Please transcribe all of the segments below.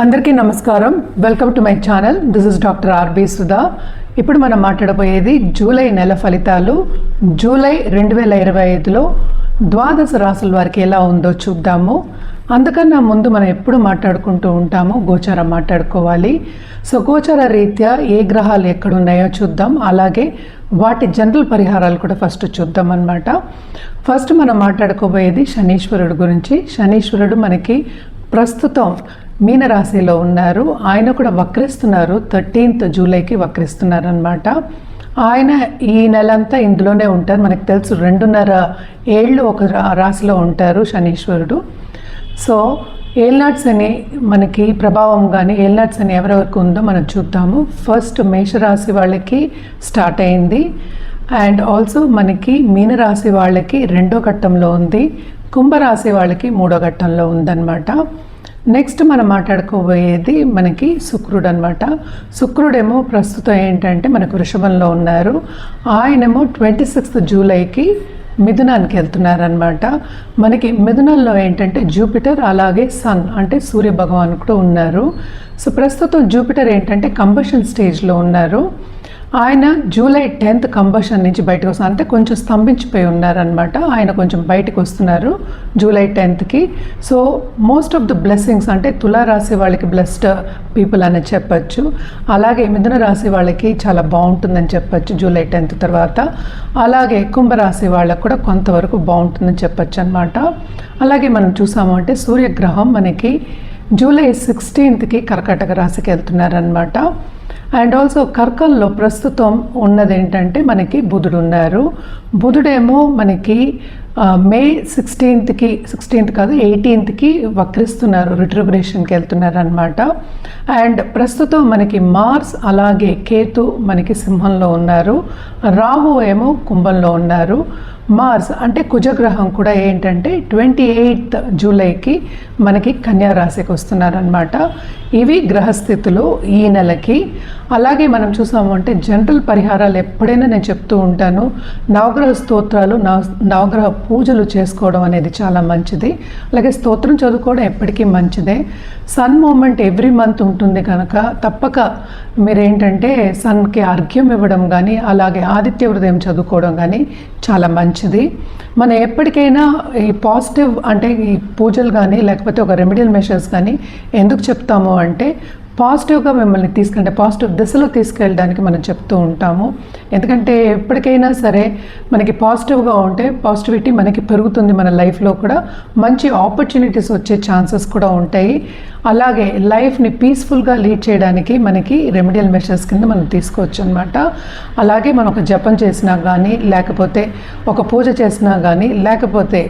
అందరికీ నమస్కారం. Welcome to my channel this is doctor R B Sudha ఇప్పుడు మనం మాట్లాడబోయేది జూలై నెల ఫలితాలు. జూలై రెండు వేల ఇరవై ఐదులో ద్వాదశ రాసుల వారికి ఎలా ఉందో చూద్దాము. అందుకన్నా ముందు మనం ఎప్పుడు మాట్లాడుకుంటూ ఉంటాము గోచారం మాట్లాడుకోవాలి. సో గోచార రీత్యా ఏ గ్రహాలు ఎక్కడున్నాయో చూద్దాం. అలాగే వాటి జనరల్ పరిహారాలు కూడా ఫస్ట్ చూద్దాం అనమాట ఫస్ట్ మనం మాట్లాడుకోబోయేది శనీశ్వరుడు గురించి. శనీశ్వరుడు మనకి ప్రస్తుతం మీనరాశిలో ఉన్నారు. ఆయన కూడా వక్రిస్తున్నారు. థర్టీన్త్ జూలైకి వక్రిస్తున్నారు అనమాట ఆయన ఈ నెలంతా ఇందులోనే ఉంటారు. మనకు తెలుసు రెండున్నర ఏళ్ళు ఒక రాశిలో ఉంటారు శనీశ్వరుడు. సో ఏల్నాట్స్ అని మనకి ప్రభావం కానీ ఏల్నాట్స్ అని ఎవరెవరికి ఉందో మనం చూద్దాము. ఫస్ట్ మేషరాశి వాళ్ళకి స్టార్ట్ అయింది. అండ్ ఆల్సో మనకి మీనరాశి వాళ్ళకి రెండో ఘట్టంలో ఉంది. కుంభరాశి వాళ్ళకి మూడో ఘట్టంలో ఉందన్నమాట. నెక్స్ట్ మనం మాట్లాడుకోబోయేది మనకి శుక్రుడు అనమాట శుక్రుడేమో ప్రస్తుతం ఏంటంటే మనకు వృషభంలో ఉన్నారు. ఆయనేమో ట్వంటీ సిక్స్త్ జూలైకి మిథునానికి వెళ్తున్నారనమాట మనకి మిథునంలో ఏంటంటే జూపిటర్ అలాగే సన్ అంటే సూర్య భగవాన్ కూడా ఉన్నారు. సో ప్రస్తుతం జూపిటర్ ఏంటంటే కంబషన్ స్టేజ్లో ఉన్నారు. ఆయన జూలై టెన్త్ కంబషన్ నుంచి బయటకు వస్తున్నారు. అంటే కొంచెం స్తంభించిపోయి ఉన్నారనమాట ఆయన కొంచెం బయటకు వస్తున్నారు July టెన్త్కి so most of the blessings అంటే తులారాశి వాళ్ళకి బ్లెస్డ్ పీపుల్ అని చెప్పచ్చు. అలాగే మిథున రాశి వాళ్ళకి చాలా బాగుంటుందని చెప్పచ్చు జూలై టెన్త్ తర్వాత. అలాగే కుంభరాశి వాళ్ళకు కూడా కొంతవరకు బాగుంటుందని చెప్పచ్చు అనమాట అలాగే మనం చూసాము అంటే సూర్యగ్రహం మనకి జూలై సిక్స్టీన్త్కి కర్కాటక రాశికి వెళ్తున్నారనమాట అండ్ ఆల్సో కర్కల్లో ప్రస్తుతం ఉన్నది ఏంటంటే మనకి బుధుడు ఉన్నారు. బుధుడేమో మనకి మే సిక్స్టీన్త్కి సిక్స్టీన్త్ కాదు ఎయిటీన్త్కి వక్రిస్తున్నారు రిట్రిబ్రేషన్కి వెళ్తున్నారు అనమాట అండ్ ప్రస్తుతం మనకి మార్స్ అలాగే కేతు మనకి సింహంలో ఉన్నారు. రాహు ఏమో కుంభంలో ఉన్నారు. మార్స్ అంటే కుజగ్రహం కూడా ఏంటంటే ట్వంటీ ఎయిత్ జూలైకి మనకి కన్యా రాశికి వస్తున్నారనమాట ఇవి గ్రహస్థితులు ఈ నెలకి. అలాగే మనం చూసాము అంటే జనరల్ పరిహారాలు ఎప్పుడైనా నేను చెప్తూ ఉంటాను. నవగ్రహ స్తోత్రాలు నవ నవగ్రహ పూజలు చేసుకోవడం అనేది చాలా మంచిది. అలాగే స్తోత్రం చదువుకోవడం ఎప్పటికీ మంచిదే. సన్ మూమెంట్ ఎవ్రీ మంత్ ఉంటుంది కనుక తప్పక మీరేంటంటే సన్కి అర్ఘ్యం ఇవ్వడం కానీ అలాగే ఆదిత్య హృదయం చదువుకోవడం కానీ చాలా మంచిది. మనం ఎప్పటికైనా ఈ పాజిటివ్ అంటే ఈ పూజలు కానీ లేకపోతే ఒక రెమెడియల్ మెషర్స్ కానీ ఎందుకు చెప్తాము అంటే పాజిటివ్గా మిమ్మల్ని తీసుకుంటే పాజిటివ్ దిశలో తీసుకెళ్ళడానికి మనం చెప్తూ ఉంటాము. ఎందుకంటే ఎప్పటికైనా సరే మనకి పాజిటివ్గా ఉంటే పాజిటివిటీ మనకి పెరుగుతుంది మన లైఫ్లో కూడా. మంచి ఆపర్చునిటీస్ వచ్చే ఛాన్సెస్ కూడా ఉంటాయి. అలాగే లైఫ్ని పీస్ఫుల్గా లీడ్ చేయడానికి మనకి రెమెడియల్ మెషర్స్ కింద మనం తీసుకోవచ్చు అనమాట అలాగే మనం ఒక జపం చేసినా కానీ లేకపోతే ఒక పూజ చేసినా కానీ లేకపోతే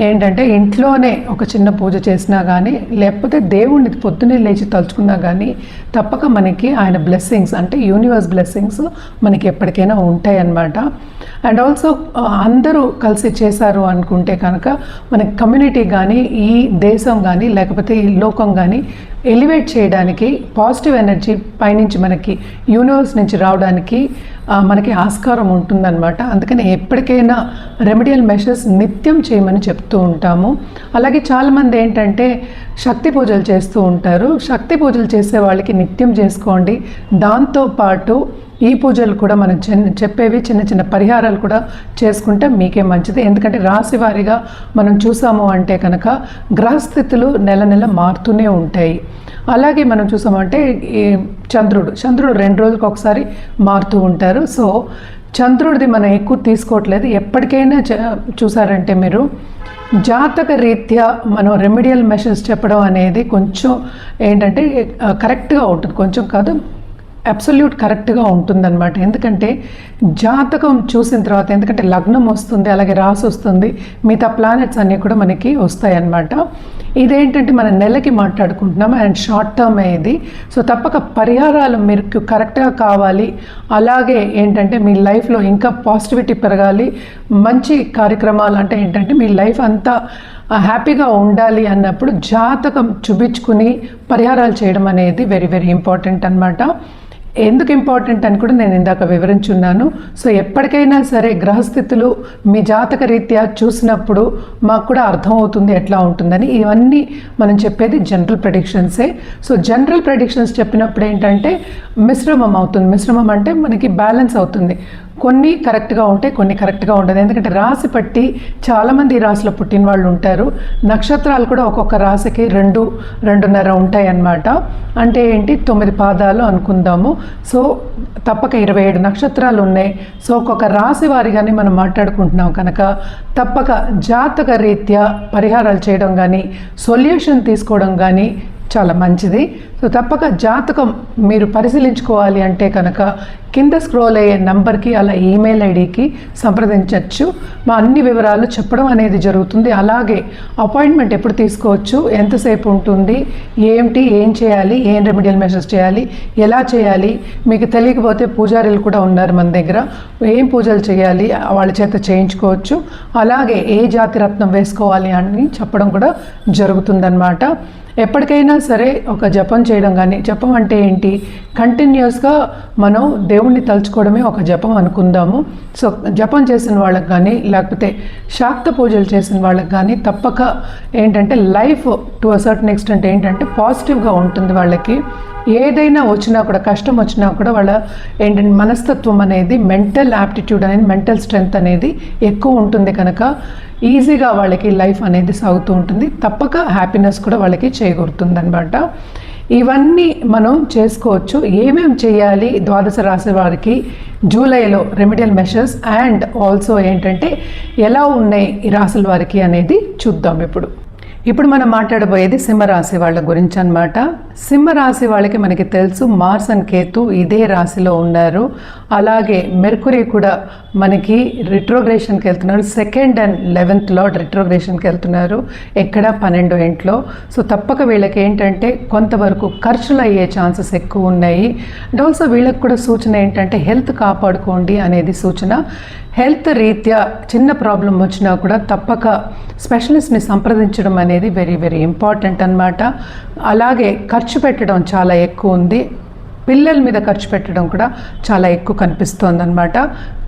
ఏంటంటే ఇంట్లోనే ఒక చిన్న పూజ చేసినా కానీ లేకపోతే దేవుణ్ణి పొద్దున్నే లేచి తలుచుకున్నా కానీ తప్పక మనకి ఆయన బ్లెస్సింగ్స్ అంటే యూనివర్స్ బ్లెస్సింగ్స్ మనకి ఎప్పటికైనా ఉంటాయి అన్నమాట అండ్ ఆల్సో అందరూ కలిసి చేశారు అనుకుంటే కనుక మనకి కమ్యూనిటీ కానీ ఈ దేశం కానీ లేకపోతే ఈ లోకం కానీ ఎలివేట్ చేయడానికి పాజిటివ్ ఎనర్జీ పైనుంచి మనకి యూనివర్స్ నుంచి రావడానికి మనకి ఆస్కారం ఉంటుందన్నమాట. అందుకని ఎప్పటికైనా రెమెడియల్ మెషర్స్ నిత్యం చేయమని చెప్తూ ఉంటాము. అలాగే చాలామంది ఏంటంటే శక్తి పూజలు చేస్తూ ఉంటారు. శక్తి పూజలు చేసే వాళ్ళకి నిత్యం చేసుకోండి. దాంతోపాటు ఈ పూజలు కూడా మనం చిన్న చెప్పేవి చిన్న చిన్న పరిహారాలు కూడా చేసుకుంటే మీకే మంచిది. ఎందుకంటే రాశి వారిగా మనం చూసాము అంటే కనుక గ్రహస్థితులు నెల నెల మారుతూనే ఉంటాయి. అలాగే మనం చూసామంటే ఈ చంద్రుడు చంద్రుడు రెండు రోజులకు ఒకసారి మారుతూ ఉంటారు. సో చంద్రుడిది మనం ఎక్కువ తీసుకోవట్లేదు. ఎప్పటికైనా చ- చూసారంటే మీరు జాతక రీత్యా మనం రెమెడియల్ మెషర్స్ చెప్పడం అనేది కొంచెం ఏంటంటే కరెక్ట్గా ఉంటుంది. కొంచెం కాదు అబ్సల్యూట్ కరెక్ట్గా ఉంటుందన్నమాట. ఎందుకంటే జాతకం చూసిన తర్వాత ఎందుకంటే లగ్నం వస్తుంది అలాగే రాసి వస్తుంది మిగతా ప్లానెట్స్ అన్నీ కూడా మనకి వస్తాయి అన్నమాట ఇదేంటంటే మన నెలకి మాట్లాడుకుంటున్నాం అండ్ షార్ట్ టర్మ్ ఇది. సో తప్పక పరిహారాలు మీకు కరెక్ట్గా కావాలి. అలాగే ఏంటంటే మీ లైఫ్లో ఇంకా పాజిటివిటీ పెరగాలి. మంచి కార్యక్రమాలు అంటే ఏంటంటే మీ లైఫ్ అంతా హ్యాపీగా ఉండాలి అన్నప్పుడు జాతకం చూపించుకుని పరిహారాలు చేయడం అనేది వెరీ వెరీ ఇంపార్టెంట్ అనమాట ఎందుకు ఇంపార్టెంట్ అని కూడా నేను ఇందాక వివరించున్నాను. సో ఎప్పటికైనా సరే గ్రహస్థితులు మీ జాతక రీత్యా చూసినప్పుడు మాకు కూడా అర్థమవుతుంది ఎట్లా ఉంటుందని. ఇవన్నీ మనం చెప్పేది జనరల్ ప్రెడిక్షన్సే. సో జనరల్ ప్రెడిక్షన్స్ చెప్పినప్పుడు ఏంటంటే మిశ్రమం అవుతుంది. మిశ్రమం అంటే మనకి బ్యాలెన్స్ అవుతుంది. కొన్ని కరెక్ట్గా ఉంటాయి కొన్ని కరెక్ట్గా ఉండదు. ఎందుకంటే రాశి పట్టి చాలామంది రాశిలో పుట్టిన వాళ్ళు ఉంటారు. నక్షత్రాలు కూడా ఒక్కొక్క రాశికి రెండు రెండున్నర ఉంటాయి అన్నమాట అంటే ఏంటి? తొమ్మిది పాదాలు అనుకుందాము. సో తప్పక ఇరవై ఏడు నక్షత్రాలు ఉన్నాయి. సో ఒక్కొక్క రాశి వారిగానే మనం మాట్లాడుకుంటున్నాం కనుక తప్పక జాతక రీత్యా పరిహారాలు చేయడం కానీ సొల్యూషన్ తీసుకోవడం కానీ చాలా మంచిది. సో తప్పక జాతకం మీరు పరిశీలించుకోవాలి అంటే కనుక కింద స్క్రోల్ అయ్యే నంబర్కి అలా ఈమెయిల్ ఐడికి సంప్రదించవచ్చు మా అన్ని వివరాలు చెప్పడం అనేది జరుగుతుంది. అలాగే అపాయింట్మెంట్ ఎప్పుడు తీసుకోవచ్చు? ఎంతసేపు ఉంటుంది? ఏంటి ఏం చేయాలి? ఏం రెమెడియల్ మెషర్స్ చేయాలి? ఎలా చేయాలి? మీకు తెలియకపోతే పూజారులు కూడా ఉన్నారు మన దగ్గర. ఏం పూజలు చేయాలి? వాళ్ళ చేత చేయించుకోవచ్చు. అలాగే ఏ జాతి రత్నం వేసుకోవాలి అని చెప్పడం కూడా జరుగుతుందన్నమాట. ఎప్పటికైనా సరే ఒక జపం చేయడం కానీ జపం అంటే ఏంటి? కంటిన్యూస్గా మనం దేవుణ్ణి తలుచుకోవడమే ఒక జపం అనుకుందాము. సో జపం చేసిన వాళ్ళకి కానీ లేకపోతే శాక్త పూజలు చేసిన వాళ్ళకి కానీ తప్పక ఏంటంటే life to a certain extent ఏంటంటే పాజిటివ్గా ఉంటుంది వాళ్ళకి. ఏదైనా వచ్చినా కూడా కష్టం వచ్చినా కూడా వాళ్ళ ఏంటంటే మనస్తత్వం అనేది మెంటల్ యాప్టిట్యూడ్ అనేది మెంటల్ స్ట్రెంగ్త్ అనేది ఎక్కువ ఉంటుంది కనుక ఈజీగా వాళ్ళకి లైఫ్ అనేది సాగుతూ ఉంటుంది. తప్పక హ్యాపీనెస్ కూడా వాళ్ళకి చేకూరుతుంది అనమాట ఇవన్నీ మనం చేసుకోవచ్చు. ఏమేమి చేయాలి? ద్వాదశ రాశి వారికి జూలైలో రెమెడియల్ మెషర్స్ అండ్ ఆల్సో ఏంటంటే ఎలా ఉన్నాయి ఈ రాసుల వారికి అనేది చూద్దాం ఇప్పుడు. ఇప్పుడు మనం మాట్లాడబోయేది సింహరాశి వాళ్ళ గురించి అనమాట సింహరాశి వాళ్ళకి మనకి తెలుసు మార్స్ అండ్ కేతు ఇదే రాశిలో ఉన్నారు. అలాగే మెర్కురీ కూడా మనకి రిట్రోగ్రేషన్కి వెళ్తున్నారు. సెకండ్ అండ్ లెవెన్త్ లార్డ్ రిట్రోగ్రేషన్కి వెళ్తున్నారు. ఎక్కడ పన్నెండో ఇంట్లో. సో తప్పక వీళ్ళకి ఏంటంటే కొంతవరకు ఖర్చులు అయ్యే ఛాన్సెస్ ఎక్కువ ఉన్నాయి. అండ్ ఆల్సో వీళ్ళకి కూడా సూచన ఏంటంటే హెల్త్ కాపాడుకోండి అనేది సూచన. హెల్త్ రీత్యా చిన్న ప్రాబ్లం వచ్చినా కూడా తప్పక స్పెషలిస్ట్ని సంప్రదించడం అనేది వెరీ వెరీ ఇంపార్టెంట్ అన్నమాట. అలాగే ఖర్చు పెట్టడం చాలా ఎక్కువ ఉంది. పిల్లల మీద ఖర్చు పెట్టడం కూడా చాలా ఎక్కువ కనిపిస్తోందనమాట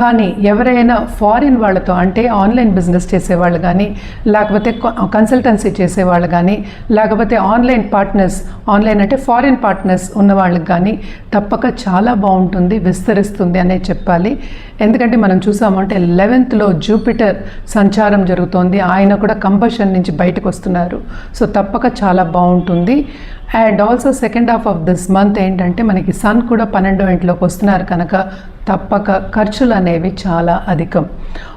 కానీ ఎవరైనా ఫారిన్ వాళ్ళతో అంటే ఆన్లైన్ బిజినెస్ చేసేవాళ్ళు కానీ లేకపోతే కన్సల్టెన్సీ చేసేవాళ్ళు కానీ లేకపోతే ఆన్లైన్ పార్ట్నర్స్ ఆన్లైన్ అంటే ఫారిన్ పార్ట్నర్స్ ఉన్న వాళ్ళకి కానీ తప్పక చాలా బాగుంటుంది విస్తరిస్తుంది అనే చెప్పాలి. ఎందుకంటే మనం చూసామంటే లెవెన్త్లో జూపిటర్ సంచారం జరుగుతోంది. ఆయన కూడా కంబషన్ నుంచి బయటకు వస్తున్నారు. సో తప్పక చాలా బాగుంటుంది. And also second half of this month ఏంటంటే మనకి సన్ కూడా పన్నెండో ఇంట్లోకి వస్తున్నారు కనుక తప్పక ఖర్చులు అనేవి చాలా అధికం.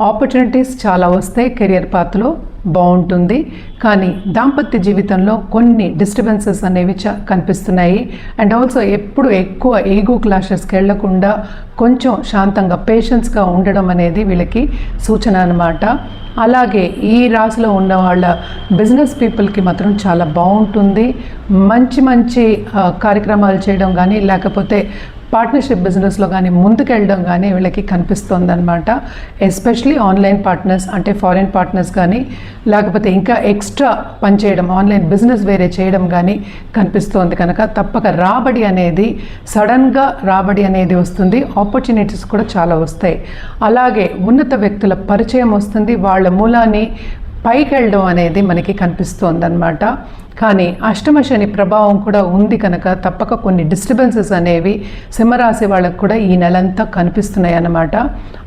ఆపర్చునిటీస్ చాలా వస్తాయి కెరియర్ పాత్లో బాగుంటుంది. కానీ దాంపత్య జీవితంలో కొన్ని డిస్టర్బెన్సెస్ అనేవి చ కనిపిస్తున్నాయి. అండ్ ఆల్సో ఎప్పుడు ఎక్కువ ఈగో క్లాషెస్కి వెళ్ళకుండా కొంచెం శాంతంగా పేషెన్స్గా ఉండడం అనేది వీళ్ళకి సూచన అనమాట అలాగే ఈ రాశిలో ఉన్న వాళ్ళ బిజినెస్ పీపుల్కి మాత్రం చాలా బాగుంటుంది. మంచి మంచి కార్యక్రమాలు చేయడం కానీ లేకపోతే పార్ట్నర్షిప్ బిజినెస్లో కానీ ముందుకెళ్ళడం కానీ వీళ్ళకి కనిపిస్తుంది అనమాట ఎస్పెషలీ ఆన్లైన్ పార్ట్నర్స్ అంటే ఫారిన్ పార్ట్నర్స్ కానీ లేకపోతే ఇంకా ఎక్స్ట్రా పనిచేయడం ఆన్లైన్ బిజినెస్ వేరే చేయడం కానీ కనిపిస్తోంది కనుక తప్పక రాబడి అనేది సడన్గా రాబడి అనేది వస్తుంది. ఆపర్చునిటీస్ కూడా చాలా వస్తాయి. అలాగే ఉన్నత వ్యక్తుల పరిచయం వస్తుంది. వాళ్ళ మూలాన్ని పైకి వెళ్ళడం అనేది మనకి కనిపిస్తోందనమాట కానీ అష్టమ శని ప్రభావం కూడా ఉంది కనుక తప్పక కొన్ని డిస్టర్బెన్సెస్ అనేవి సింహరాశి వాళ్ళకు కూడా ఈ నెలంతా కనిపిస్తున్నాయి అన్నమాట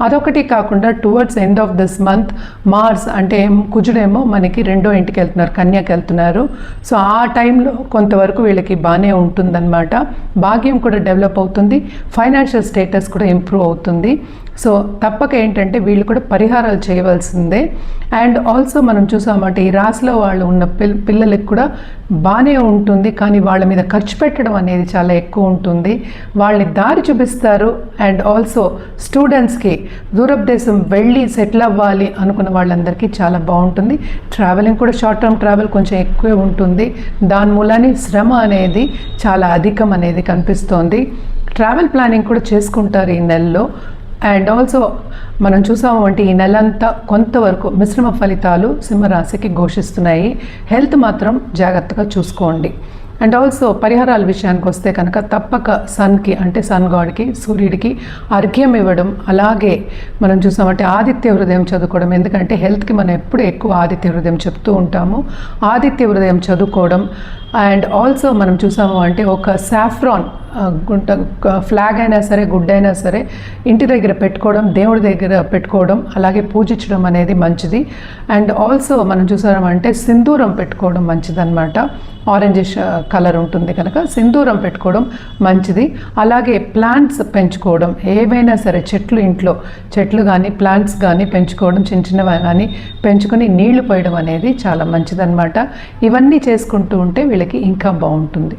అదొకటి కాకుండా towards end of this month Mars అంటే కుజుడేమో మనకి రెండో ఇంటికి వెళ్తున్నారు కన్యాకి వెళ్తున్నారు. సో ఆ టైంలో కొంతవరకు వీళ్ళకి బాగానే ఉంటుందన్నమాట. భాగ్యం కూడా డెవలప్ అవుతుంది ఫైనాన్షియల్ స్టేటస్ కూడా ఇంప్రూవ్ అవుతుంది. సో తప్పక ఏంటంటే వీళ్ళు కూడా పరిహారాలు చేయవలసిందే. అండ్ ఆల్సో మనం చూసామంటే ఈ రాశిలో వాళ్ళు ఉన్న పిల్ పిల్లలకి కూడా బాగానే ఉంటుంది. కానీ వాళ్ళ మీద ఖర్చు పెట్టడం అనేది చాలా ఎక్కువ ఉంటుంది. వాళ్ళని దారి చూపిస్తారు. అండ్ ఆల్సో స్టూడెంట్స్కి దూరపు దేశం వెళ్ళి సెటిల్ అవ్వాలి అనుకున్న వాళ్ళందరికీ చాలా బాగుంటుంది. ట్రావెలింగ్ కూడా షార్ట్ టర్మ్ ట్రావెల్ కొంచెం ఎక్కువే ఉంటుంది. దాని మూలానే శ్రమ అనేది చాలా అధికం అనేది కనిపిస్తోంది. ట్రావెల్ ప్లానింగ్ కూడా చేసుకుంటారు ఈ నెలలో. అండ్ ఆల్సో మనం చూసాము అంటే ఈ నెలంతా కొంతవరకు మిశ్రమ ఫలితాలు సింహరాశికి ఘోషిస్తున్నాయి. హెల్త్ మాత్రం జాగ్రత్తగా చూసుకోండి. అండ్ ఆల్సో పరిహారాల విషయానికి వస్తే కనుక తప్పక సన్కి అంటే సన్ గాడ్కి సూర్యుడికి అర్ఘ్యం ఇవ్వడం. అలాగే మనం చూసామంటే ఆదిత్య హృదయం చదువుకోవడం. ఎందుకంటే హెల్త్కి మనం ఎప్పుడు ఎక్కువ ఆదిత్య హృదయం చెప్తూ ఉంటాము. ఆదిత్య హృదయం చదువుకోవడం. అండ్ ఆల్సో మనం చూసాము అంటే ఒక సాఫ్రాన్ గుంట ఫ్లాగ్ అయినా సరే గుడ్ అయినా సరే ఇంటి దగ్గర పెట్టుకోవడం దేవుడి దగ్గర పెట్టుకోవడం అలాగే పూజించడం అనేది మంచిది. అండ్ ఆల్సో మనం చూసామంటే సింధూరం పెట్టుకోవడం మంచిదన్నమాట. ఆరెంజిష్ కలర్ ఉంటుంది కనుక సింధూరం పెట్టుకోవడం మంచిది. అలాగే ప్లాంట్స్ పెంచుకోవడం ఏవైనా సరే చెట్లు ఇంట్లో చెట్లు కానీ ప్లాంట్స్ కానీ పెంచుకోవడం చిన్న చిన్నవి కానీ పెంచుకొని నీళ్ళు పోయడం అనేది చాలా మంచిదన్నమాట. ఇవన్నీ చేసుకుంటూ ఉంటే వీళ్ళకి ఇంకా బాగుంటుంది.